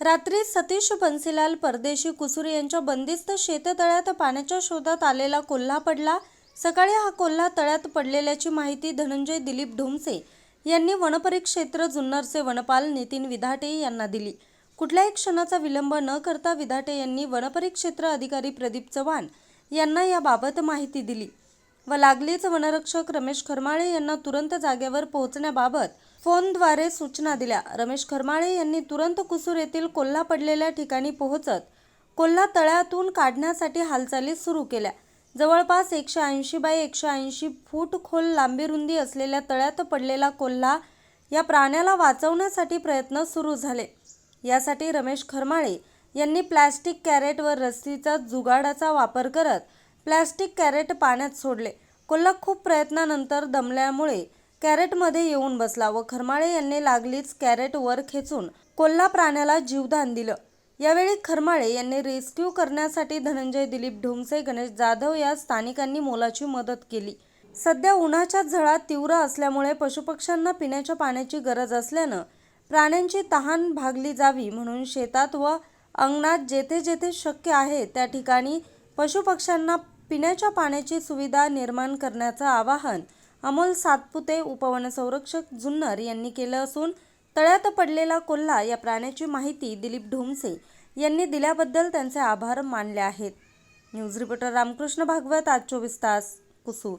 रात्री सतीश बन्सीलाल परदेशी कुसुरे यांच्या बंदिस्त शेततळ्यात पाण्याच्या शोधात आलेला कोल्हा पडला. सकाळी हा कोल्हा तळ्यात पडलेल्याची माहिती धनंजय दिलीप ढोमसे यांनी वनपरिक्षेत्र जुन्नरचे वनपाल नितीन विधाटे यांना दिली. कुठल्याही क्षणाचा विलंब न करता विधाटे यांनी वनपरिक्षेत्र अधिकारी प्रदीप चव्हाण यांना याबाबत माहिती दिली. व लागलीच वनरक्षक रमेश खरमाळे यांना तुरंत जागेवर पोहोचण्याबाबत फोनद्वारे सूचना दिल्या. रमेश खरमाळे यांनी तुरंत कुसूर येथील कोल्हा पडलेल्या ठिकाणी पोहोचत कोल्हा तळ्यातून काढण्यासाठी हालचाली सुरू केल्या. जवळपास एकशे ऐंशी बाय एकशे ऐंशी फूट खोल लांबी रुंदी असलेल्या तळ्यात पडलेला कोल्हा या प्राण्याला वाचवण्यासाठी प्रयत्न सुरू झाले. यासाठी रमेश खरमाळे यांनी प्लॅस्टिक कॅरेट व रस्सीचा जुगाडाचा वापर करत प्लॅस्टिक कॅरेट पाण्यात सोडले. कोल्हा खूप प्रयत्नानंतर दमल्यामुळे कॅरेटमध्ये येऊन बसला व खरमाळे यांनी लागलीच कॅरेट वर खेचून कोल्हा प्राण्याला जीवदान दिलं. यावेळी खरमाळे यांनी रेस्क्यू करण्यासाठी धनंजय दिलीप ढोमसे गणेश जाधव या स्थानिकांनी मोलाची मदत केली. सध्या उन्हाच्या झळा तीव्र असल्यामुळे पशुपक्ष्यांना पिण्याच्या पाण्याची गरज असल्यानं प्राण्यांची तहान भागली जावी म्हणून शेतात व अंगणात जेथे जेथे शक्य आहे त्या ठिकाणी पशुपक्ष्यांना पिण्याच्या पाण्याची सुविधा निर्माण करण्याचं आवाहन अमोल सातपुते उपवनसंरक्षक जुन्नर यांनी केलं असून तळ्यात पडलेला कोल्हा या प्राण्याची माहिती दिलीप ढोमसे यांनी दिल्याबद्दल त्यांचे आभार मानले आहेत. न्यूज रिपोर्टर रामकृष्ण भागवत आज चोवीस तास कुसूर.